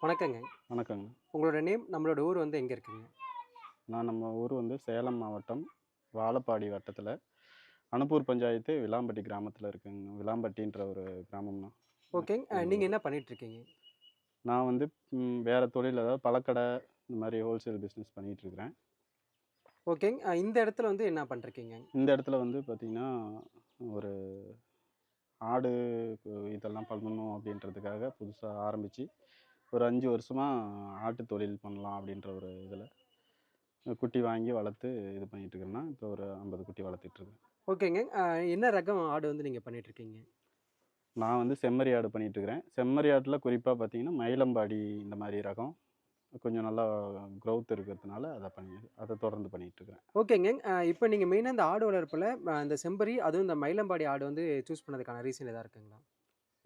வணக்கங்க. வணக்கங்க. உங்களோட நேம் நம்மளோட ஊர் வந்து எங்கே இருக்குங்க? நான் நம்ம ஊர் வந்து சேலம் மாவட்டம் வாழப்பாடி வட்டத்தில். அனுப்பூர் பஞ்சாயத்து விளாம்பட்டி கிராமத்தில் இருக்குங்க. விளாம்பட்டின்ற ஒரு கிராமம் தான். ஓகேங்க. நீங்கள் என்ன பண்ணிட்டு இருக்கீங்க நான் வந்து ம், வேற தொழில் அதாவது பழக்கடை இந்த மாதிரி ஹோல்சேல் பிஸ்னஸ் இருக்கிறேன் ஓகேங்க. இந்த இடத்துல வந்து என்ன பண்ணிருக்கீங்க இந்த இடத்துல வந்து பார்த்திங்கன்னா ஒரு ஆடு இதெல்லாம் பண்ணணும் அப்படின்றதுக்காக புதுசாக ஆரம்பித்து ஒரு அஞ்சு வருஷமாக ஆட்டு தொழில் பண்ணலாம் அப்படின்ற ஒரு இதில் குட்டி வாங்கி வளர்த்து இது பண்ணிட்டு இருக்கேன்னா இப்போ ஒரு ஐம்பது குட்டி வளர்த்துட்டு இருக்கேன். ஓகேங்க. என்ன ரகம் ஆடு வந்து நீங்கள் பண்ணிட்டு இருக்கீங்க? நான் வந்து செம்மறி ஆடு பண்ணிட்டு இருக்கிறேன். செம்மறி ஆட்டில் குறிப்பாக பார்த்தீங்கன்னா மயிலம்பாடி இந்த மாதிரி ரகம் கொஞ்சம் நல்லா growth இருக்கிறதுனால அதை பண்ணி அதை தொடர்ந்து பண்ணிட்டு இருக்கிறேன். ஓகேங்க. இப்போ நீங்கள் மெயினாக இந்த ஆடு வளர்ப்பில் இந்த செம்பரி அதுவும் இந்த மயிலம்பாடி ஆடு வந்து சூஸ் பண்ணதுக்கான ரீசன் எதாவது இருக்குங்களா?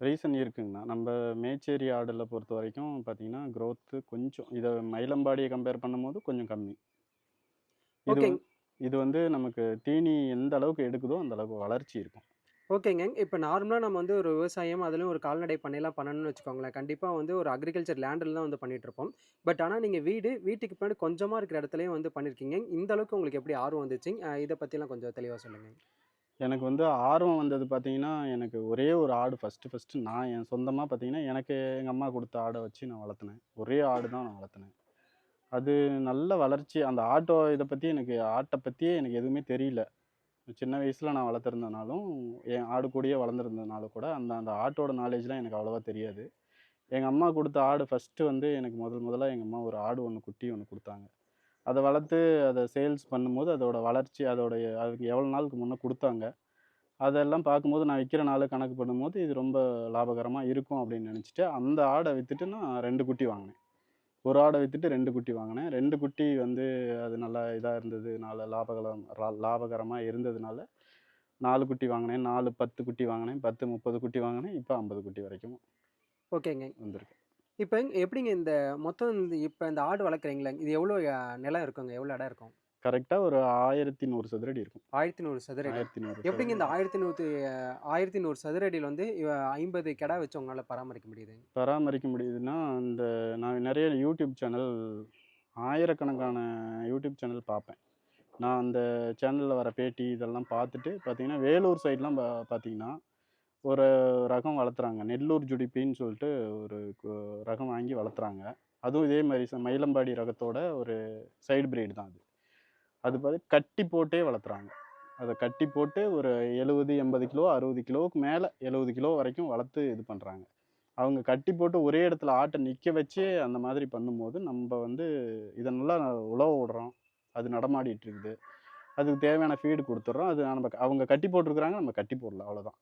ரீசன் இருக்குங்கண்ணா. நம்ம மேச்சேரி ஆடில் பொறுத்த வரைக்கும் பார்த்தீங்கன்னா growth கொஞ்சம் இதை மயிலம்பாடியை கம்பேர் பண்ணும்போது கொஞ்சம் கம்மி. இது இது வந்து நமக்கு தீனி எந்த அளவுக்கு எடுக்குதோ அந்த அளவுக்கு வளர்ச்சி இருக்கும். ஓகேங்க. இப்போ நார்மலாக நம்ம வந்து ஒரு விவசாயம் அதுலேயும் ஒரு கால்நடை பண்ணையெல்லாம் பண்ணணும்னு வச்சுக்கோங்களேன். கண்டிப்பாக வந்து ஒரு அக்ரிகல்ச்சர் லேண்டில் தான் வந்து பண்ணிட்டு இருப்போம். பட் ஆனால் நீங்கள் வீடு வீட்டுக்கு பின்னாடி கொஞ்சமாக இருக்கிற இடத்துலையும் வந்து பண்ணியிருக்கீங்க இந்த அளவுக்கு உங்களுக்கு எப்படி ஆர்வம் வந்துச்சு? இதை பற்றிலாம் கொஞ்சம் தெளிவாக சொல்லுங்கள் எனக்கு வந்து ஆர்வம் வந்தது பார்த்தீங்கன்னா எனக்கு ஒரே ஒரு ஆடு ஃபஸ்ட்டு ஃபஸ்ட்டு நான் என் சொந்தமாக பார்த்தீங்கன்னா எனக்கு எங்கள் அம்மா கொடுத்த ஆடை வச்சு நான் வளர்த்துனேன். ஒரே ஆடு தான் நான் வளர்த்துனேன். அது நல்ல வளர்ச்சி அந்த ஆட்டோ இதை பற்றி எனக்கு ஆட்டை பற்றியே எனக்கு எதுவுமே தெரியல. சின்ன வயசில் நான் வளர்த்துருந்தனாலும் என் ஆடு கூடயே வளர்ந்துருந்தனால கூட அந்த அந்த ஆட்டோட நாலேஜ்லாம் எனக்கு அவ்வளோவா தெரியாது. எங்கள் அம்மா கொடுத்த ஆடு ஃபஸ்ட்டு வந்து எனக்கு முதல் முதல்ல எங்கள் அம்மா ஒரு ஆடு ஒன்று குட்டி ஒன்று கொடுத்தாங்க. அதை வளர்த்து அதை சேல்ஸ் பண்ணும்போது அதோட வளர்ச்சி அதோடைய அதுக்கு எவ்வளோ நாளுக்கு முன்னே கொடுத்தாங்க. அதெல்லாம் பார்க்கும்போது நான் விற்கிற நாள் கணக்கு பண்ணும்போது இது ரொம்ப லாபகரமாக இருக்கும் அப்படின்னு நினச்சிட்டு அந்த ஆடை விற்றுட்டு நான் ரெண்டு குட்டி வாங்கினேன். ஒரு ஆடை விற்றுட்டு ரெண்டு குட்டி வாங்கினேன். ரெண்டு குட்டி வந்து அது நல்லா இதாக இருந்ததுனால லாபகரம் ரா- லாபகரமாக இருந்ததுனால நாலு குட்டி வாங்கினேன். நாலு பத்து குட்டி வாங்கினேன். பத்து முப்பது குட்டி வாங்கினேன். இப்போ ஐம்பது குட்டி வரைக்கும் ஓகேங்க. வந்திருக்கு. இப்போ எப்படிங்க இந்த மொத்தம் இந்த இப்போ இந்த ஆடு வளர்க்குறீங்களே? இது எவ்வளோ அஹ், நிலம் இருக்குங்க? எவ்வளோ இடம் இருக்கும்? கரெக்டாக ஒரு ஆயிரத்தி நூறு சதுரடி இருக்கும். ஆயிரத்தி நூறு சதுர அடி ஆயிரத்தி நூறு எப்படிங்க இந்த. ஆயிரத்தி நூற்றி ஆயிரத்தி நூறு சதுர அடியில் வந்து இவ- ஐம்பது கிடா வச்சு உங்களால் பராமரிக்க முடியுது பராமரிக்க முடியுதுன்னா இந்த நான் நிறைய யூடியூப் சேனல் ஆயிரக்கணக்கான யூடியூப் சேனல் பார்ப்பேன். நான் அந்த சேனலில் வர பேட்டி இதெல்லாம் பார்த்துட்டு பார்த்தீங்கன்னா வேலூர் சைட்லாம் பா பார்த்தீங்கன்னா ஒரு ரகம் வளர்த்துறாங்க. நெல்லூர் ஜுடிப்பின்னு சொல்லிட்டு ஒரு ரகம் வாங்கி வளர்த்துறாங்க. அதுவும் இதே மாதிரி ச- மயிலம்பாடி ரகத்தோட ஒரு சைடு பிரீடு தான் அது. அது பார்த்து கட்டி போட்டே வளர்த்துறாங்க. அதை கட்டி போட்டு ஒரு எழுபது எண்பது கிலோ அறுபது கிலோவுக்கு மேலே எழுபது கிலோ வரைக்கும் வளர்த்து இது பண்ணுறாங்க அவங்க கட்டி போட்டு ஒரே இடத்துல ஆட்டை நிற்க வச்சு அந்த மாதிரி பண்ணும்போது நம்ம வந்து இதை நல்லா உழவ விடுறோம். அது நடமாடிட்டு இருக்குது. அதுக்கு தேவையான ஃபீடு கொடுத்துட்றோம். அது நம்ம அவங்க கட்டி போட்டிருக்கிறாங்க நம்ம கட்டி போடல. அவ்வளோதான்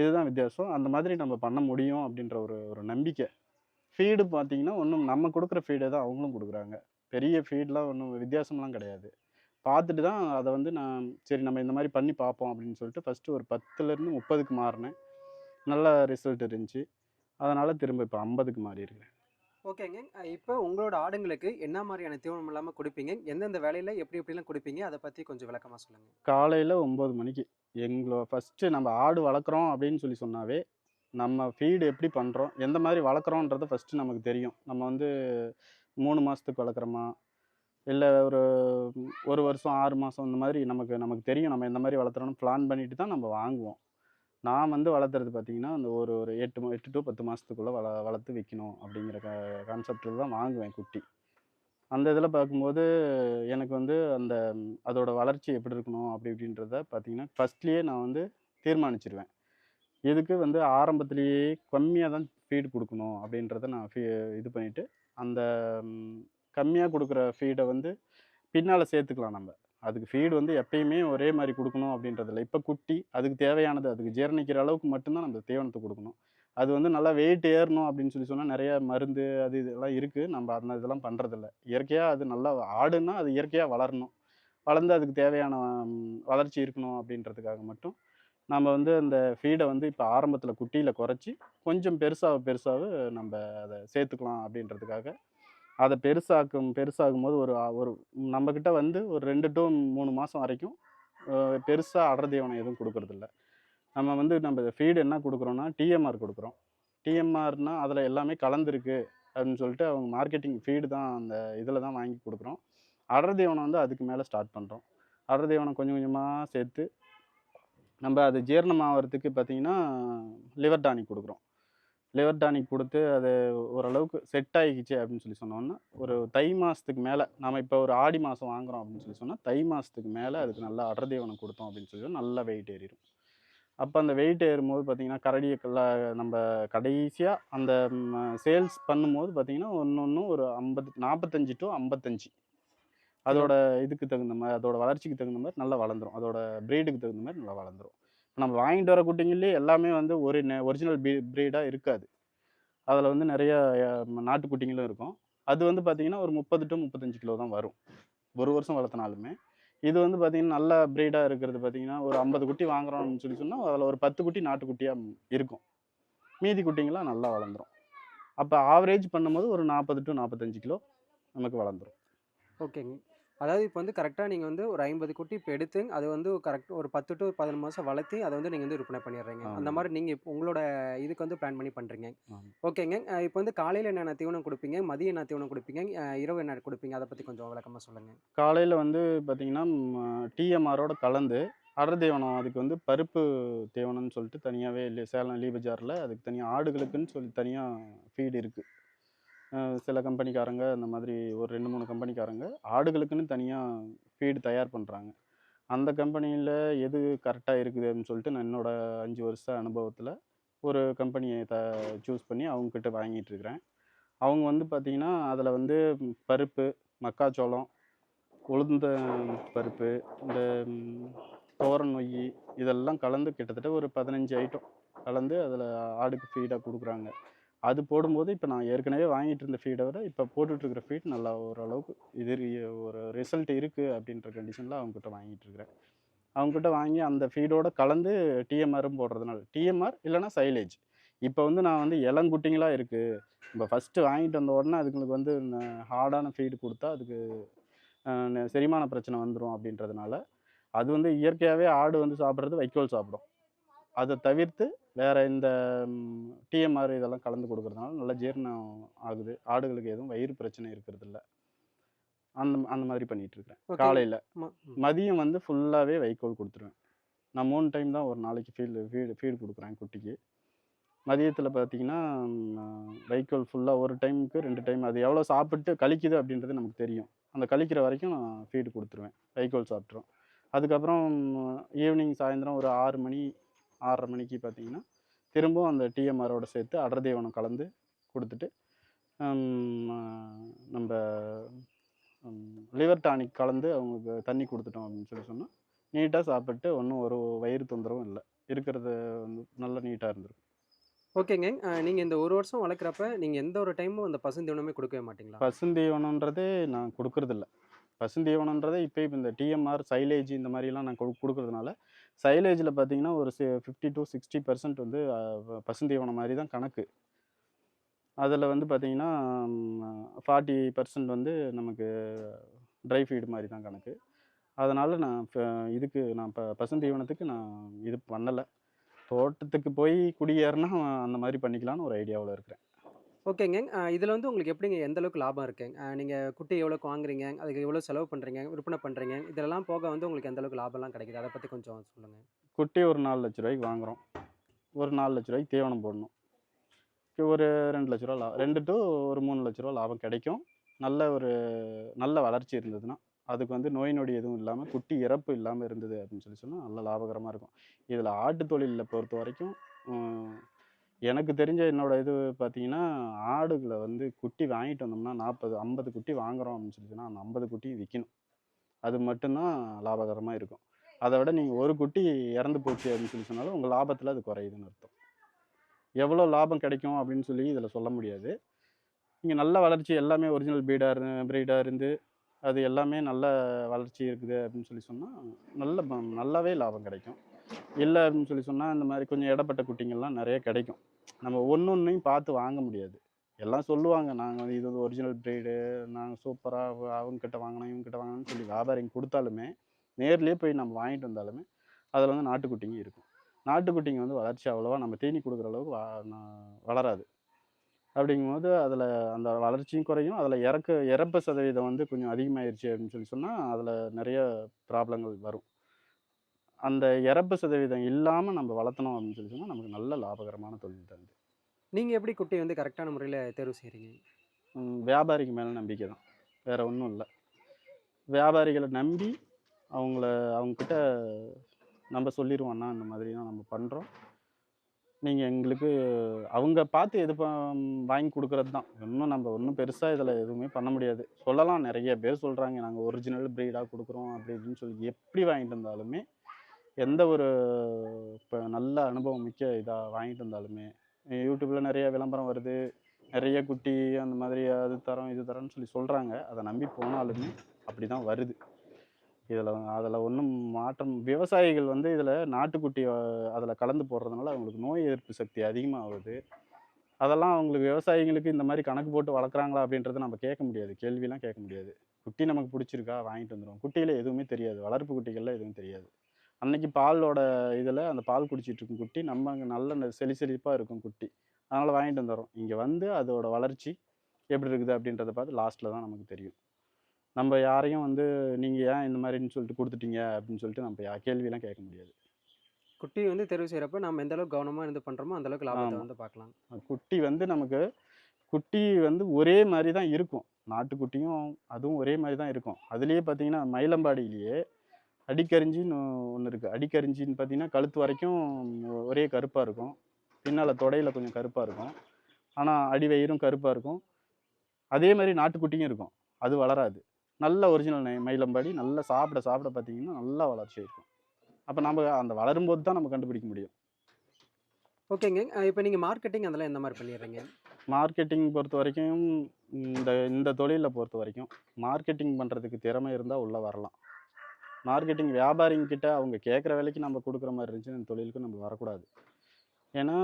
இதுதான் வித்தியாசம். அந்த மாதிரி நம்ம பண்ண முடியும் அப்படின்ற ஒரு ஒரு நம்பிக்கை. ஃபீடு பார்த்தீங்கன்னா ஒன்றும் நம்ம கொடுக்குற ஃபீடை தான் அவங்களும் கொடுக்குறாங்க. பெரிய ஃபீட்லாம் ஒன்றும் வித்தியாசம்லாம் கிடையாது. பார்த்துட்டு தான் அதை வந்து நான் சரி நம்ம இந்த மாதிரி பண்ணி பார்ப்போம் அப்படின்னு சொல்லிட்டு ஃபஸ்ட்டு ஒரு பத்துலேருந்து முப்பதுக்கு மாறினேன். நல்ல ரிசல்ட் இருந்துச்சு. அதனால் திரும்ப இப்போ ஐம்பதுக்கு மாறி இருக்கிறேன். ஓகேங்க. இப்போ உங்களோட ஆடுங்களுக்கு என்ன மாதிரியான தீவனம் இல்லாமல் கொடுப்பீங்க? எந்தெந்த வேலையில் எப்படி எப்படிலாம் கொடுப்பீங்க? அதை பற்றி கொஞ்சம் விளக்கமாக சொல்லுங்கள் காலையில் ஒம்பது மணிக்கு. எங்களோ ஃபஸ்ட்டு நம்ம ஆடு வளர்க்குறோம் அப்படின்னு சொல்லி சொன்னாவே நம்ம ஃபீடு எப்படி பண்ணுறோம் எந்த மாதிரி வளர்க்குறோன்றது ஃபஸ்ட்டு நமக்கு தெரியும். நம்ம வந்து மூணு மாதத்துக்கு வளர்க்குறோமா இல்லை ஒரு ஒரு வருஷம் ஆறு மாதம் இந்த மாதிரி நமக்கு நமக்கு தெரியும். நம்ம எந்த மாதிரி வளர்த்துறோம்னு பிளான் பண்ணிட்டு தான் நம்ம வாங்குவோம். நான் வந்து வளர்த்துறது பார்த்தீங்கன்னா அந்த ஒரு ஒரு எட்டு எட்டு டு பத்து மாதத்துக்குள்ளே வள வளர்த்து விற்கணும் அப்படிங்கிற க கான்செப்டில் தான் வாங்குவேன் குட்டி. அந்த இதில் பார்க்கும்போது எனக்கு வந்து அந்த அதோட வளர்ச்சி எப்படி இருக்கணும் அப்படி இப்படின்றத பார்த்தீங்கன்னா ஃபஸ்ட்லேயே நான் வந்து தீர்மானிச்சிருவேன். இதுக்கு வந்து ஆரம்பத்துலேயே கம்மியாக தான் ஃபீடு கொடுக்கணும் அப்படின்றத நான் ஃபீ இது பண்ணிவிட்டு அந்த கம்மியாக கொடுக்குற ஃபீடை வந்து பின்னால் சேர்த்துக்கலாம் நம்ம. அதுக்கு ஃபீடு வந்து எப்பயுமே ஒரே மாதிரி கொடுக்கணும் அப்படின்றதில்ல. இப்போ குட்டி அதுக்கு தேவையானது அதுக்கு ஜீரணிக்கிற அளவுக்கு மட்டும்தான் நம்ம தீவனத்தை கொடுக்கணும். அது வந்து நல்லா வெயிட் ஏறணும் அப்படின்னு சொல்லி சொன்னால் நிறைய மருந்து அது இதெல்லாம் இருக்குது நம்ம அந்த இதெல்லாம் பண்ணுறதில்ல இயற்கையாக அது நல்லா ஆடுன்னா அது இயற்கையாக வளரணும். வளர்ந்து அதுக்கு தேவையான வளர்ச்சி இருக்கணும் அப்படின்றதுக்காக மட்டும் நம்ம வந்து அந்த ஃபீடை வந்து இப்போ ஆரம்பத்தில் குட்டியில் குறைச்சி கொஞ்சம் பெருசாக பெருசாக நம்ம அதை சேர்த்துக்கலாம் அப்படின்றதுக்காக அதை பெருசாக்கும் பெருசாகும் போது ஒரு ஒரு நம்மக்கிட்ட வந்து ஒரு ரெண்டு டு மூணு மாதம் வரைக்கும் பெருசாக அடர் தீவனம் எதுவும் கொடுக்கறதில்ல. நம்ம வந்து நம்ம ஃபீடு என்ன கொடுக்குறோன்னா டிஎம்ஆர் கொடுக்குறோம். டிஎம்ஆர்னால் அதில் எல்லாமே கலந்துருக்கு அப்படின்னு சொல்லிட்டு அவங்க மார்க்கெட்டிங் ஃபீடு தான் அந்த இதில் தான் வாங்கி கொடுக்குறோம். அடர் தீவனம் வந்து அதுக்கு மேலே ஸ்டார்ட் பண்ணுறோம் அடர் தீவனம் கொஞ்சம் கொஞ்சமாக சேர்த்து நம்ம அது ஜீரணம் ஆகிறதுக்கு பார்த்தீங்கன்னா லிவர் டானிக் கொடுக்குறோம். லிவர் டானிக் கொடுத்து அது ஓரளவுக்கு செட் ஆகிக்கிச்சு அப்படின்னு சொல்லி சொன்னோன்னா ஒரு தை மாதத்துக்கு மேலே நம்ம இப்போ ஒரு ஆடி மாதம் வாங்குறோம் அப்படின்னு சொல்லி சொன்னால் தை மாதத்துக்கு மேலே அதுக்கு நல்லா அடர் தீவனம் கொடுத்தோம் அப்படின்னு சொல்லி நல்லா வெயிட் ஏறிடும் அப்போ அந்த வெயிட் ஏறும்போது பார்த்திங்கன்னா கரடியை நம்ம கடைசியாக அந்த சேல்ஸ் பண்ணும்போது பார்த்திங்கன்னா ஒன்று ஒன்று ஒரு ஐம்பது நாற்பத்தஞ்சு டு ஐம்பத்தஞ்சு. அதோட இதுக்கு தகுந்த மாதிரி அதோட வளர்ச்சிக்கு தகுந்த மாதிரி நல்லா வளர்ந்துரும். அதோட ப்ரீடுக்கு தகுந்த மாதிரி நல்லா வளர்ந்துரும். நம்ம வாங்கிட்டு வர குட்டிங்களே எல்லாமே வந்து ஒரு ஒரிஜினல் ப்ரீடாக இருக்காது. அதில் வந்து நிறைய நாட்டுக்குட்டிங்களும் இருக்கும். அது வந்து பார்த்திங்கன்னா ஒரு முப்பது டு முப்பத்தஞ்சு கிலோ தான் வரும். ஒரு வருஷம் வளர்த்தினாலுமே. இது வந்து பார்த்தீங்கன்னா நல்ல ப்ரீடாக இருக்கிறது பார்த்தீங்கன்னா ஒரு ஐம்பது குட்டி வாங்குறோம்னு சொல்லி சொன்னால் அதில் ஒரு பத்து குட்டி நாட்டுக்குட்டியாக இருக்கும். மீதி குட்டிங்களாம் நல்லா வளர்ந்துடும் அப்போ ஆவரேஜ் பண்ணும்போது ஒரு நாற்பது டு நாற்பத்தஞ்சு கிலோ நமக்கு வளர்ந்துரும். ஓகேங்க. அதாவது இப்போ வந்து கரெக்டாக நீங்கள் வந்து ஒரு ஐம்பது குட்டி இப்போ எடுத்து அது வந்து கரெக்ட் ஒரு பத்து டு பதினொன்று மாதம் வளர்த்தி அதை வந்து நீங்கள் வந்து விற்பனை பண்ணிடுறீங்க. அந்த. மாதிரி நீங்கள் இப்போ உங்களோட இதுக்கு வந்து பிளான் பண்ணி பண்ணுறீங்க. ஓகேங்க. இப்போ வந்து காலையில் என்னென்ன தீவனம் கொடுப்பீங்க? மதியம் என்ன தீவனம் கொடுப்பீங்க? இரவு என்ன கொடுப்பீங்க? அதை பற்றி கொஞ்சம் விளக்கமாக சொல்லுங்கள் காலையில் வந்து பார்த்தீங்கன்னா டிஎம்ஆரோட கலந்து அடர் தீவனம் அதுக்கு வந்து பருப்பு தீவனம்னு சொல்லிட்டு தனியாகவே இல்லை சேலம் லீ பஜாரில் அதுக்கு தனியாக ஆடுகளுக்குன்னு சொல்லி தனியாக ஃபீடு இருக்குது சில கம்பெனிக்காரங்க அந்த மாதிரி ஒரு ரெண்டு மூணு கம்பெனிக்காரங்க ஆடுகளுக்குன்னு தனியாக ஃபீடு தயார் பண்ணுறாங்க அந்த கம்பெனியில் எது கரெக்டாக இருக்குது அப்படின்னு சொல்லிட்டு நான் என்னோட அஞ்சு வருஷ அனுபவத்தில் ஒரு கம்பெனியை த சூஸ் பண்ணி அவங்கக்கிட்ட வாங்கிட்டு இருக்கிறேன். அவங்க வந்து பார்த்திங்கன்னா அதில் வந்து பருப்பு மக்காச்சோளம் உளுந்த பருப்பு இந்த தோரன் நொய் இதெல்லாம் கலந்து கிட்டத்தட்ட ஒரு பதினஞ்சு ஐட்டம் கலந்து அதில் ஆடுக்கு ஃபீடாக கொடுக்குறாங்க. அது போடும்போது இப்போ நான் ஏற்கனவே வாங்கிட்டு இருந்த ஃபீடை விட இப்போ போட்டுட்ருக்கிற ஃபீட் நல்லா ஓரளவுக்கு இது ஒரு ரிசல்ட் இருக்குது அப்படின்ற கண்டிஷனில் அவங்ககிட்ட வாங்கிட்டு இருக்கிறேன். அவங்ககிட்ட வாங்கி அந்த ஃபீடோட கலந்து டிஎம்ஆரும் போடுறதுனால டிஎம்ஆர் இல்லைனா சைலேஜ் இப்போ வந்து நான் வந்து இளங்குட்டிங்களாக இருக்குது இப்போ ஃபஸ்ட்டு வாங்கிட்டு வந்த உடனே அதுங்களுக்கு வந்து ஹார்டான ஃபீடு கொடுத்தா அதுக்கு நெ- செரிமான பிரச்சனை வந்துடும் அப்படின்றதுனால அது வந்து இயற்கையாகவே ஆடு வந்து சாப்பிட்றது வைக்கோல் சாப்பிடும். அதை தவிர்த்து வேற இந்த டிஎம்ஆர் இதெல்லாம் கலந்து கொடுக்கறதுனால நல்லா ஜீரணம் ஆகுது. ஆடுகளுக்கு எதுவும் வயிறு பிரச்சனை இருக்கிறது இல்ல அந்த அந்த மாதிரி Okay. காலையில். மதியம் வந்து ஃபுல்லாகவே வைக்கோல் கொடுத்துருவேன். நான் மூணு டைம் தான் ஒரு நாளைக்கு ஃபீல்டு ஃபீடு ஃபீடு கொடுக்குறேன் குட்டிக்கு. மதியத்தில் பார்த்தீங்கன்னா வைக்கோல் ஃபுல்லாக ஒரு டைமுக்கு ரெண்டு டைம் அது எவ்வளோ சாப்பிட்டு கழிக்குது அப்படின்றது நமக்கு தெரியும். அந்த கழிக்கிற வரைக்கும் நான் ஃபீடு கொடுத்துருவேன். வைக்கோல் சாப்பிட்ரும் அதுக்கப்புறம் ஈவினிங் சாயந்தரம் ஒரு ஆறு மணி ஆறரை மணிக்கு பார்த்தீங்கன்னா திரும்பவும் அந்த டிஎம்ஆரோட சேர்த்து அடர் தீவனம் கலந்து கொடுத்துட்டு நம்ம லிவர் டானிக் கலந்து அவங்களுக்கு தண்ணி கொடுத்துட்டோம் அப்படின்னு சொல்லி சொன்னால் நீட்டாக சாப்பிட்டு ஒன்றும் ஒரு வயிறு தொந்தரவும் இல்லை. இருக்கிறது வந்து நல்ல நீட்டாக இருந்திருக்கும். ஓகேங்க. நீங்கள் இந்த ஒரு வருஷம் வளர்க்குறப்ப நீங்கள் எந்த ஒரு டைமும் அந்த பசுந்தீவனமே கொடுக்கவே மாட்டீங்களா? பசுந்தீவனன்றதே நான் கொடுக்கறதில்ல. பசுந்தீவனன்றதே இப்போ இப்போ இந்த டிஎம்ஆர் சைலேஜ் இந்த மாதிரிலாம் நான் கொடு கொடுக்கறதுனால சைலேஜில் பார்த்தீங்கன்னா ஒரு ஃபிஃப்டி டு சிக்ஸ்டி பர்சன்ட் வந்து பசுந்தீவனம் மாதிரி தான் கணக்கு. அதில் வந்து பார்த்தீங்கன்னா ஃபார்ட்டி பர்சன்ட் வந்து நமக்கு ட்ரை ஃபீடு மாதிரி தான் கணக்கு. அதனால் நான் ஃப- இதுக்கு நான் இப்போ பசுந்தீவனத்துக்கு நான் இது பண்ணலை. தோட்டத்துக்கு போய் குடியேறினா அந்த மாதிரி பண்ணிக்கலான்னு ஒரு ஐடியாவில் இருக்கிறேன். ஓகேங்க. இதில் வந்து உங்களுக்கு எப்படிங்க? எந்த அளவுக்கு லாபம் இருக்குங்க நீங்கள் குட்டி எவ்வளோக்கு வாங்குறீங்க? அதுக்கு எவ்வளோ செலவு பண்ணுறீங்க விற்பனை பண்ணுறீங்க இதெல்லாம் போக வந்து உங்களுக்கு எந்த அளவுக்கு லாபம்லாம் கிடைக்குது? அதை பற்றி கொஞ்சம் சொல்லுங்கள் குட்டி ஒரு நாலு லட்ச ரூபாய்க்கு வாங்குறோம். ஒரு நாலு லட்ச ரூபாய்க்கு தீவனம் போடணும். ஒரு ரெண்டு லட்ச ரூபா லாபம் ரெண்டு டு ஒரு மூணு லட்ச ரூபா லாபம் கிடைக்கும். நல்ல ஒரு நல்ல வளர்ச்சி இருந்ததுன்னா அதுக்கு வந்து நோய் நொடி எதுவும் இல்லாமல் குட்டி இறப்பு இல்லாமல் இருந்தது அப்படின்னு சொல்லி சொன்னால் நல்ல லாபகரமாக இருக்கும். இதில் ஆட்டு தொழிலில் பொறுத்த வரைக்கும் எனக்கு தெரிஞ்ச என்னோட இது பார்த்தீங்கன்னா ஆடுகளை வந்து குட்டி வாங்கிட்டு வந்தோம்னா நாற்பது ஐம்பது குட்டி வாங்குறோம் அப்படின்னு சொல்லி சொன்னால் அந்த ஐம்பது குட்டியும் விற்கணும் அது மட்டும்தான் லாபகரமாக இருக்கும். அதை விட நீங்கள் ஒரு குட்டி இறந்து போச்சு அப்படின்னு சொல்லி சொன்னாலும் உங்கள் லாபத்தில் அது குறையுதுன்னு அர்த்தம். எவ்வளோ லாபம் கிடைக்கும் அப்படின்னு சொல்லி இதில் சொல்ல முடியாது. இங்கே நல்ல வளர்ச்சி எல்லாமே ஒரிஜினல் பீடாக இருந்து ப்ரீடாக இருந்து அது எல்லாமே நல்ல வளர்ச்சி இருக்குது அப்படின்னு சொல்லி சொன்னால் நல்ல நல்லாவே லாபம் கிடைக்கும். இல்லை அப்படின்னு சொல்லி சொன்னால் இந்த மாதிரி கொஞ்சம் இடப்பட்ட குட்டிங்கள்லாம் நிறைய கிடைக்கும். நம்ம ஒன்று ஒன்றையும் பார்த்து வாங்க முடியாது. எல்லாம் சொல்லுவாங்க நாங்கள் இது வந்து ஒரிஜினல் ப்ரீடு நாங்கள் சூப்பராக அவங்க கிட்ட வாங்கினோம் இவங்ககிட்ட வாங்கினோம்னு சொல்லி வியாபாரிங்க கொடுத்தாலுமே நேர்லேயே போய் நம்ம வாங்கிட்டு வந்தாலுமே அதில் வந்து நாட்டுக்குட்டிங்க இருக்கும். நாட்டுக்குட்டிங்க வந்து வளர்ச்சி அவ்வளோவா நம்ம தீனி கொடுக்குற அளவுக்கு வா- வளராது. அப்படிங்கும்போது அதில் அந்த வளர்ச்சியும் குறையும். அதில் இறக்க இறப்பு சதவீதம் வந்து கொஞ்சம் அதிகமாயிருச்சு அப்படின்னு சொல்லி சொன்னால் அதில் நிறைய ப்ராப்ளங்கள் வரும். அந்த இறப்பு சதவீதம் இல்லாமல் நம்ம வளர்த்தணும் அப்படின்னு சொல்லி சொன்னால் நமக்கு நல்ல லாபகரமான தொழில் தான் இது. நீங்க எப்படி குட்டி வந்து கரெக்டான முறையில தேர்வு செய்றீங்க? ம், வியாபாரிக்கு மேலே நம்பிக்கை தான். வேற ஒன்றும் இல்லை. வியாபாரிகளை நம்பி அவங்கள அவங்கக்கிட்ட நம்ம சொல்லிடுவோம்ண்ணா இந்த மாதிரி தான் நம்ம பண்ணுறோம் நீங்கள் எங்களுக்கு அவங்க பார்த்து எது வாங்கி கொடுக்கறது தான். இன்னும் நம்ம ஒன்றும் பெருசாக இதில் எதுவுமே பண்ண முடியாது. சொல்லலாம் நிறைய பேர் சொல்கிறாங்க நாங்கள் ஒரிஜினல் ப்ரீடாக கொடுக்குறோம் அப்படி இப்படின்னு சொல்லி எப்படி வாங்கிட்டு வந்தாலுமே எந்த ஒரு இப்போ நல்ல அனுபவம் மிக்க இதாக வாங்கிட்டு வந்தாலுமே யூடியூப்பில் நிறைய விளம்பரம் வருது. நிறைய குட்டி அந்த மாதிரி அது தரோம் இது தரோம்னு சொல்லி சொல்கிறாங்க அதை நம்பி போனாலுமே அப்படி தான் வருது. இதில் அதில் ஒன்றும் மாற்றம் விவசாயிகள் வந்து இதில் நாட்டுக்குட்டி அதில் கலந்து போடுறதுனால அவங்களுக்கு நோய் எதிர்ப்பு சக்தி அதிகமாகுது. அதெல்லாம் அவங்களுக்கு விவசாயிங்களுக்கு இந்த மாதிரி கணக்கு போட்டு வளர்க்குறாங்களா அப்படின்றத நம்ம கேட்க முடியாது. கேள்விலாம் கேட்க முடியாது. குட்டி நமக்கு பிடிச்சிருக்கா? வாங்கிட்டு வந்துடும் குட்டியில் எதுவுமே தெரியாது. வளர்ப்பு குட்டிகளில் எதுவும் தெரியாது. அன்னைக்கு பாலோட இதில் அந்த பால் குடிச்சிட்டு இருக்கும் குட்டி நம்ம அங்கே நல்ல செலி செழிப்பாக இருக்கும் குட்டி. அதனால் வாங்கிட்டு வந்துடுறோம் இங்கே வந்து அதோட வளர்ச்சி எப்படி இருக்குது அப்படின்றத பார்த்து லாஸ்ட்டில் தான் நமக்கு தெரியும். நம்ம யாரையும் வந்து நீங்கள் ஏன் இந்த மாதிரின்னு சொல்லிட்டு கொடுத்துட்டீங்க அப்படின்னு சொல்லிட்டு நம்ம யா- கேள்வியெல்லாம் கேட்க முடியாது. குட்டி வந்து தேர்வு செய்றப்ப நம்ம எந்த அளவுக்கு கவனமா இருந்து பண்றோமோ அந்த அளவுக்கு லாபத்தை ஆமா. வந்து பார்க்கலாம். குட்டி வந்து நமக்கு குட்டி வந்து ஒரே மாதிரி தான் இருக்கும். நாட்டுக்குட்டியும் அதுவும் ஒரே மாதிரி தான் இருக்கும். அதுலேயே பார்த்தீங்கன்னா மயிலம்பாடியிலேயே அடிக்கரிஞ்சின்னு ஒன்று இருக்குது அடிக்கரிஞ்சின்னு பார்த்தீங்கன்னா கழுத்து வரைக்கும் ஒரே கருப்பாக இருக்கும். பின்னால் தொடையில் கொஞ்சம் கருப்பாக இருக்கும். ஆனால் அடிவயிறும் கருப்பாக இருக்கும். அதே மாதிரி நாட்டுக்குட்டியும் இருக்கும். அது வளராது. நல்ல ஒரிஜினல் மயிலம்பாடி நல்லா சாப்பிட சாப்பிட பார்த்தீங்கன்னா நல்லா வளர்ச்சி இருக்கும். அப்போ நம்ம அந்த வளரும்போது தான் நம்ம கண்டுபிடிக்க முடியும். ஓகேங்க. இப்போ நீங்க மார்க்கெட்டிங் அதெல்லாம் எந்த மாரி பண்ணிடுறீங்க? மார்க்கெட்டிங் பொறுத்த வரைக்கும் இந்த இந்த தொழிலை பொறுத்த வரைக்கும் மார்க்கெட்டிங் பண்ணுறதுக்கு திறமை இருந்தால் உள்ளே வரலாம். மார்க்கெட்டிங் வியாபாரிங்க கிட்ட அவங்க கேட்குற விலைக்கு நம்ம கொடுக்குற மாதிரி இருந்துச்சுன்னா இந்த தொழிலுக்கு நம்ம வரக்கூடாது. ஏன்னா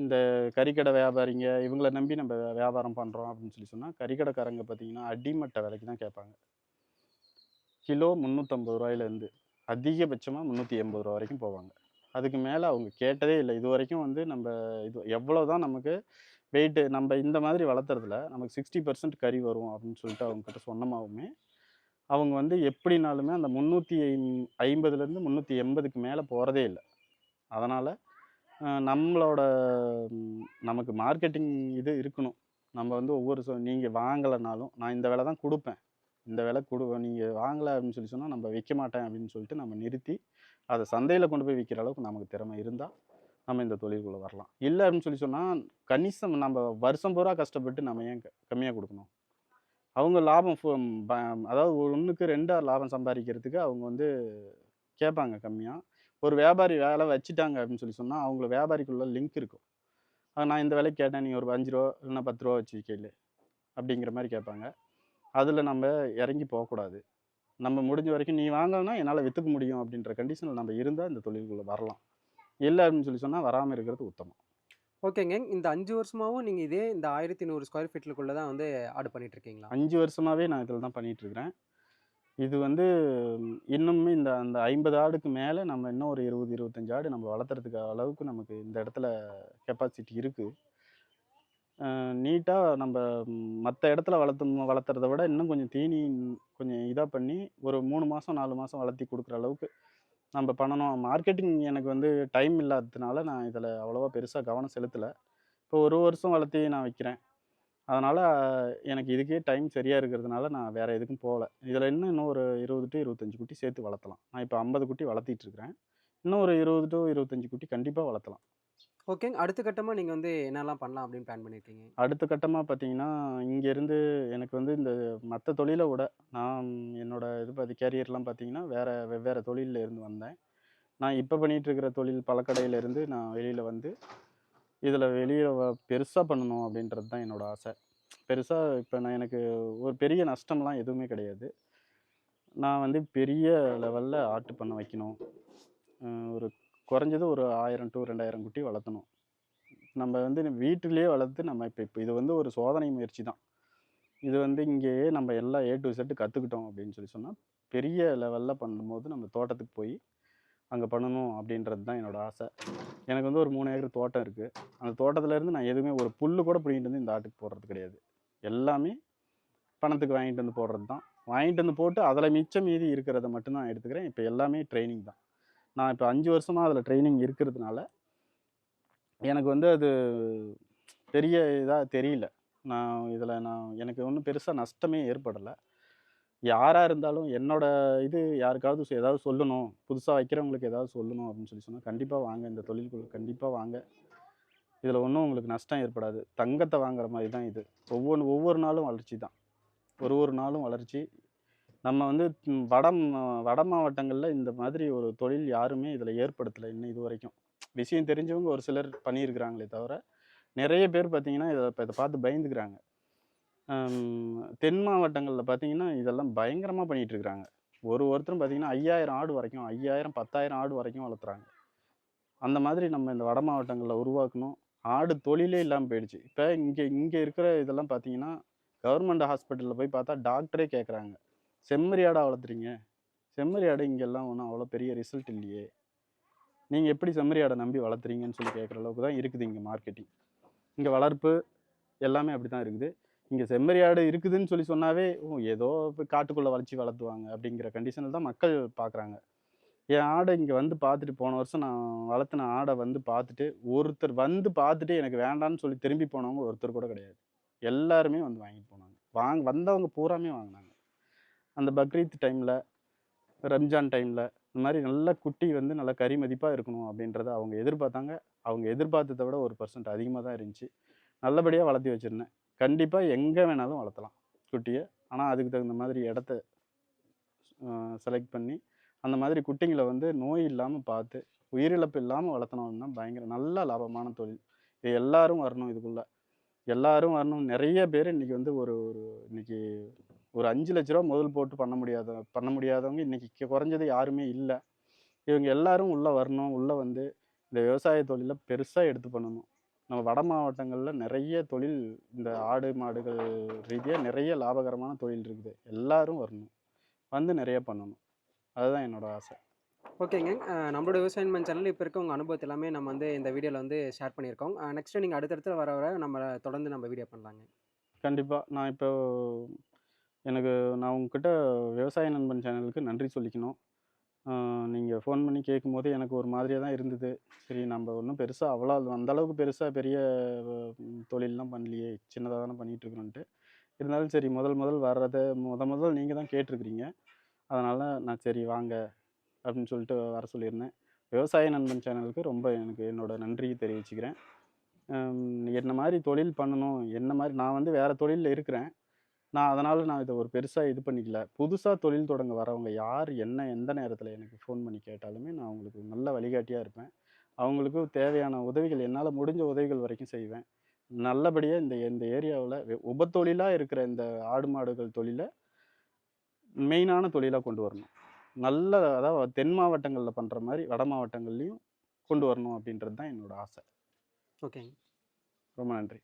இந்த கறிக்கடை வியாபாரிங்க இவங்களை நம்பி நம்ம வியாபாரம் பண்ணுறோம் அப்படின்னு சொல்லி சொன்னால் கறிக்கடைக்காரங்க பார்த்தீங்கன்னா அடிமட்ட விலைக்கு தான் கேட்பாங்க. கிலோ முந்நூற்றம்பது ரூபாயிலேருந்து அதிகபட்சமாக முந்நூற்றி எண்பது ரூபா வரைக்கும் போவாங்க. அதுக்கு மேலே அவங்க கேட்டதே இல்லை. இது வரைக்கும் வந்து நம்ம இது எவ்வளோ தான் நமக்கு வெயிட்டு நம்ம இந்த மாதிரி வளர்த்துறதுல நமக்கு சிக்ஸ்டி பர்சன்ட் கறி வரும் அப்படின்னு சொல்லிட்டு அவங்க கிட்ட சொன்னமாவுமே அவங்க வந்து எப்படினாலுமே அந்த முந்நூற்றி ஐம்பதுலேருந்து முந்நூற்றி எண்பதுக்கு மேலே போகிறதே இல்லை. அதனால் நம்மளோட நமக்கு மார்க்கெட்டிங் இது இருக்கணும். நம்ம வந்து ஒவ்வொரு சொ நீங்கள் வாங்கலைனாலும் நான் இந்த விலை தான் கொடுப்பேன். இந்த விலை கொடு நீங்கள் வாங்கலை அப்படின்னு சொல்லி சொன்னால் நம்ம விற்க மாட்டேன் அப்படின்னு சொல்லிட்டு நம்ம நிறுத்தி அதை சந்தையில் கொண்டு போய் விற்கிற அளவுக்கு நமக்கு திறமை இருந்தால் நம்ம இந்த தொழிலுக்குள்ளே வரலாம். இல்லை அப்படின்னு சொல்லி சொன்னால் கணிசம் நம்ம வருஷம் பூரா கஷ்டப்பட்டு நம்ம ஏன் கம்மியாக கொடுக்கணும்? அவங்க லாபம் அதாவது ஒரு ஒன்றுக்கு ரெண்டாக லாபம் சம்பாதிக்கிறதுக்கு அவங்க வந்து கேட்பாங்க கம்மியாக ஒரு வியாபாரி வேலை வச்சுட்டாங்க அப்படின்னு சொல்லி சொன்னால் அவங்கள வியாபாரிக்குள்ள லிங்க் இருக்கும். அது நான் இந்த விலைக்கு கேட்டேன் நீங்கள் ஒரு அஞ்சு ரூபா இல்லைன்னா பத்து ரூபா வச்சு அப்படிங்கிற மாதிரி கேட்பாங்க. அதில் நம்ம இறங்கி போகக்கூடாது. நம்ம முடிஞ்ச வரைக்கும் நீ வாங்கினா என்னால் விற்றுக்க முடியும் அப்படின்ற கண்டிஷனில் நம்ம இருந்தால் இந்த தொழிலுக்குள்ளே வரலாம். இல்லை அப்படின்னு சொல்லி சொன்னால் வராமல் இருக்கிறது உத்தமம். ஓகேங்க. இந்த அஞ்சு வருஷமாகவும் நீங்கள் இதே இந்த 1100 ஸ்கொயர் ஃபீட்டுக்குள்ளே தான் வந்து ஆடு பண்ணிட்டு இருக்கீங்களா? அஞ்சு வருஷமாகவே நான் இதில் தான் பண்ணிட்டு இருக்கிறேன் இது வந்து இன்னுமே இந்த அந்த ஐம்பது ஆடுக்கு மேலே நம்ம இன்னும் ஒரு இருபது இருபத்தஞ்சு ஆடு நம்ம வளர்த்துறதுக்கு அளவுக்கு நமக்கு இந்த இடத்துல கெப்பாசிட்டி இருக்குது நீட்டாக நம்ம மற்ற இடத்துல வளர்த்து வளர்த்துறத விட இன்னும் கொஞ்சம் தீனி கொஞ்சம் இதாக பண்ணி ஒரு மூணு மாதம் நாலு மாதம் வளர்த்தி கொடுக்குற அளவுக்கு நம்ம பண்ணணும். மார்க்கெட்டிங் எனக்கு வந்து டைம் இல்லாததுனால நான் இதில் அவ்வளோவா பெருசாக கவனம் செலுத்தலை. இப்போ ஒரு வருஷம் வளர்த்தி நான் வைக்கிறேன். அதனால் எனக்கு இதுக்கே டைம் சரியாக இருக்கிறதுனால நான் வேறு எதுக்கும் போகல. இதில் இன்னும் இன்னும் ஒரு இருபது டு இருபத்தஞ்சு குட்டி சேர்த்து வளர்த்தலாம். நான் இப்போ ஐம்பது குட்டி வளர்த்திட்டு இருக்கிறேன். இன்னும் ஒரு இருபது டு இருபத்தஞ்சி குட்டி கண்டிப்பாக வளர்த்தலாம். ஓகேங்க. அடுத்த கட்டமாக நீங்கள் வந்து என்னெல்லாம் பண்ணலாம் அப்படின்னு பிளான் பண்ணியிருக்கீங்க? அடுத்த கட்டமாக பார்த்தீங்கன்னா இங்கேருந்து எனக்கு வந்து இந்த மற்ற தொழிலை விட நான் என்னோட இது பார்த்து கேரியர்லாம் பார்த்தீங்கன்னா வேறு வெவ்வேறு தொழிலில் இருந்து வந்தேன் நான் இப்போ பண்ணிகிட்ருக்கிற தொழில் பழக்கடையிலேருந்து நான் வெளியில் வந்து இதில் வெளியில் பெருசாக பண்ணணும் அப்படின்றது தான் என்னோட ஆசை பெருசாக இப்போ நான் எனக்கு ஒரு பெரிய நஷ்டம்லாம் எதுவுமே கிடையாது நான் வந்து பெரிய லெவலில் ஆர்ட் பண்ண வைக்கணும் ஒரு குறைஞ்சது ஒரு ஆயிரம் டு ரெண்டாயிரம் குட்டி வளர்த்தணும். நம்ம வந்து வீட்டிலேயே வளர்த்து நம்ம இப்போ இப்போ இது வந்து ஒரு சோதனை முயற்சி தான். இது வந்து இங்கேயே நம்ம எல்லாம் ஏ டு செட்டு கற்றுக்கிட்டோம் அப்படின்னு சொல்லி சொன்னால் பெரிய லெவலில் பண்ணும்போது நம்ம தோட்டத்துக்கு போய் அங்கே பண்ணணும் அப்படின்றது தான் என்னோட ஆசை. எனக்கு வந்து ஒரு மூணு ஏக்கர் தோட்டம் இருக்குது அந்த தோட்டத்துலேருந்து நான் எதுவுமே ஒரு புல்லு கூட பிடிங்கிட்டு வந்து இந்த ஆட்டுக்கு போடுறது கிடையாது. எல்லாமே பணத்துக்கு வாங்கிட்டு வந்து போடுறது தான். வாங்கிட்டு வந்து போட்டு அதில் மிச்சம் மீதி இருக்கிறத மட்டும்தான் நான் எடுத்துக்கிறேன். இப்போ எல்லாமே ட்ரைனிங் தான். நான் இப்போ அஞ்சு வருஷமாக அதில் ட்ரைனிங் இருக்கிறதுனால எனக்கு வந்து அது பெரிய இதாக தெரியல. நான் இதில் நான் எனக்கு ஒன்றும் பெருசாக நஷ்டமே ஏற்படலை. யாராக இருந்தாலும் என்னோடய இது யாருக்காவது சொ- ஏதாவது சொல்லணும். புதுசாக வைக்கிறவங்களுக்கு ஏதாவது சொல்லணும் அப்படின்னு சொல்லி சொன்னால் கண்டிப்பாக வாங்க. இந்த தொழில்குழு கண்டிப்பாக வாங்க. இதில் ஒன்றும் உங்களுக்கு நஷ்டம் ஏற்படாது. தங்கத்தை வாங்குற மாதிரி தான் இது. ஒவ்வொன்று ஒவ்வொரு நாளும் வளர்ச்சி தான் ஒரு ஒரு நாளும் வளர்ச்சி. நம்ம வந்து வடம் வட வட மாவட்டங்களில் இந்த மாதிரி ஒரு தொழில் யாருமே இதில் ஏற்படுத்தலை இன்னும் இது வரைக்கும். விஷயம் தெரிஞ்சவங்க ஒரு சிலர் பண்ணியிருக்கிறாங்களே தவிர நிறைய பேர் பார்த்திங்கன்னா இதை இப்போ இதை பார்த்து பயந்துக்கிறாங்க. தென் மாவட்டங்களில் பார்த்திங்கன்னா இதெல்லாம் பயங்கரமாக பண்ணிகிட்டு இருக்கிறாங்க ஒரு ஒருத்தரும் பார்த்தீங்கன்னா ஐயாயிரம் ஆடு வரைக்கும் ஐயாயிரம் பத்தாயிரம் ஆடு வரைக்கும் வளர்த்துறாங்க. அந்த மாதிரி நம்ம இந்த வட மாவட்டங்களில் உருவாக்கணும். ஆடு தொழிலே இல்லாமல் போயிடுச்சு. இப்போ இங்கே இங்கே இருக்கிற இதெல்லாம் பார்த்தீங்கன்னா கவர்மெண்ட் ஹாஸ்பிட்டலில் போய் பார்த்தா டாக்டரே கேட்குறாங்க செம்மறி வளர்த்துறீங்க. செம்மறியாடு இங்கெல்லாம் ஒன்றும் அவ்வளோ பெரிய ரிசல்ட் இல்லையே. நீங்கள் எப்படி செம்மறி ஆடை நம்பி வளர்த்துறீங்கன்னு சொல்லி கேட்குற அளவுக்கு தான் இருக்குது இங்கே மார்க்கெட்டிங் இங்கே வளர்ப்பு எல்லாமே அப்படி தான் இருக்குது. இங்கே செம்மறி ஆடு இருக்குதுன்னு சொல்லி சொன்னாவே ஓ ஏதோ இப்போ காட்டுக்குள்ளே வளர்ச்சி வளர்த்துவாங்க அப்படிங்கிற கண்டிஷனில் தான் மக்கள் பார்க்குறாங்க. என் ஆடை இங்கே வந்து பார்த்துட்டு போன வருஷம் நான் வளர்த்துன ஆடை வந்து பார்த்துட்டு ஒருத்தர் வந்து பார்த்துட்டு எனக்கு வேண்டான்னு சொல்லி திரும்பி போனவங்க ஒருத்தர் கூட கிடையாது. எல்லாருமே வந்து வாங்கிட்டு போனாங்க. வாங்க வந்தவங்க பூராமே வாங்கினாங்க. அந்த பக்ரீத் டைமில் ரம்ஜான் டைமில் இந்த மாதிரி நல்ல குட்டி வந்து நல்ல கறி மதிப்பாக இருக்கணும் அப்படின்றத அவங்க எதிர்பார்த்தாங்க. அவங்க எதிர்பார்த்ததை விட ஒரு பர்சன்ட் அதிகமாக தான் இருந்துச்சு. நல்லபடியாக வளர்த்தி வச்சுருந்தேன். கண்டிப்பாக எங்கே வேணாலும் வளர்த்தலாம் குட்டியை. ஆனால் அதுக்கு தகுந்த மாதிரி இடத்த செலக்ட் பண்ணி அந்த மாதிரி குட்டிங்களை வந்து நோய் இல்லாமல் பார்த்து உயிரிழப்பு இல்லாமல் வளர்த்தனோம்னா பயங்கர நல்ல லாபமான தொழில். இது எல்லாரும் வரணும் இதுக்குள்ளே. எல்லாரும் வரணும். நிறைய பேர் இன்றைக்கி வந்து ஒரு ஒரு இன்றைக்கி ஒரு அஞ்சு லட்ச ரூபா முதல் போட்டு பண்ண முடியாத பண்ண முடியாதவங்க இன்றைக்கி குறைஞ்சது யாருமே இல்லை. இவங்க எல்லாரும் உள்ளே வரணும் உள்ளே வந்து இந்த விவசாய தொழிலை பெருசாக எடுத்து பண்ணணும். நம்ம வட மாவட்டங்களில் நிறைய தொழில் இந்த ஆடு மாடுகள் ரீதியாக நிறைய லாபகரமான தொழில் இருக்குது. எல்லாரும் வரணும். வந்து நிறைய பண்ணணும். அதுதான் என்னோட ஆசை. ஓகேங்க. நம்மளோட விவசாயம் சேனல் இப்போ இருக்க உங்கள் அனுபவத்தை எல்லாமே நம்ம வந்து இந்த வீடியோவில் வந்து ஷேர் பண்ணியிருக்கோம். நெக்ஸ்ட்டு நீங்கள் அடுத்தடுத்து வர வர நம்ம தொடர்ந்து நம்ம வீடியோ பண்ணலாங்க. கண்டிப்பாக நான் இப்போ எனக்கு நான் உங்ககிட்ட விவசாய நண்பன் சேனலுக்கு நன்றி சொல்லிக்கணும். நீங்கள் ஃபோன் பண்ணி கேட்கும்போது எனக்கு ஒரு மாதிரியாக தான் இருந்தது. சரி நம்ம ஒன்றும் பெருசாக அவ்வளோ அந்த அளவுக்கு பெருசாக பெரிய தொழிலெலாம் பண்ணலையே சின்னதாக தானே பண்ணிகிட்ருக்குறோன்ட்டு இருந்தாலும் சரி முதல் முதல் வர்றதை முத முதல் நீங்கள் தான் கேட்டிருக்கிறீங்க. அதனால் நான் சரி வாங்க அப்படின்னு சொல்லிட்டு வர சொல்லியிருந்தேன். விவசாய நண்பன் சேனலுக்கு ரொம்ப எனக்கு என்னோட நன்றியை தெரிவிச்சுக்கிறேன். என்ன மாதிரி தொழில் பண்ணணும் என்ன மாதிரி நான் வந்து வேறு தொழிலில் இருக்கிறேன். நான் அதனால் நான் இதை ஒரு பெருசாக இது பண்ணிக்கல. புதுசாக தொழில் தொடங்க வரவங்க யார் என்ன எந்த நேரத்தில் எனக்கு ஃபோன் பண்ணி கேட்டாலுமே நான் அவங்களுக்கு நல்ல வழிகாட்டியாக இருப்பேன். அவங்களுக்கு தேவையான உதவிகள் என்னால் முடிஞ்ச உதவிகள் வரைக்கும் செய்வேன். நல்லபடியாக இந்த இந்த ஏரியாவில் உபத்தொழிலாக இருக்கிற இந்த ஆடு மாடுகள் தொழிலை மெயினான தொழிலாக கொண்டு வரணும். நல்ல அதாவது தென் மாவட்டங்களில் பண்ணுற மாதிரி வட மாவட்டங்கள்லையும் கொண்டு வரணும் அப்படின்றது தான் என்னோட ஆசை. ஓகேங்க. ரொம்ப நன்றி.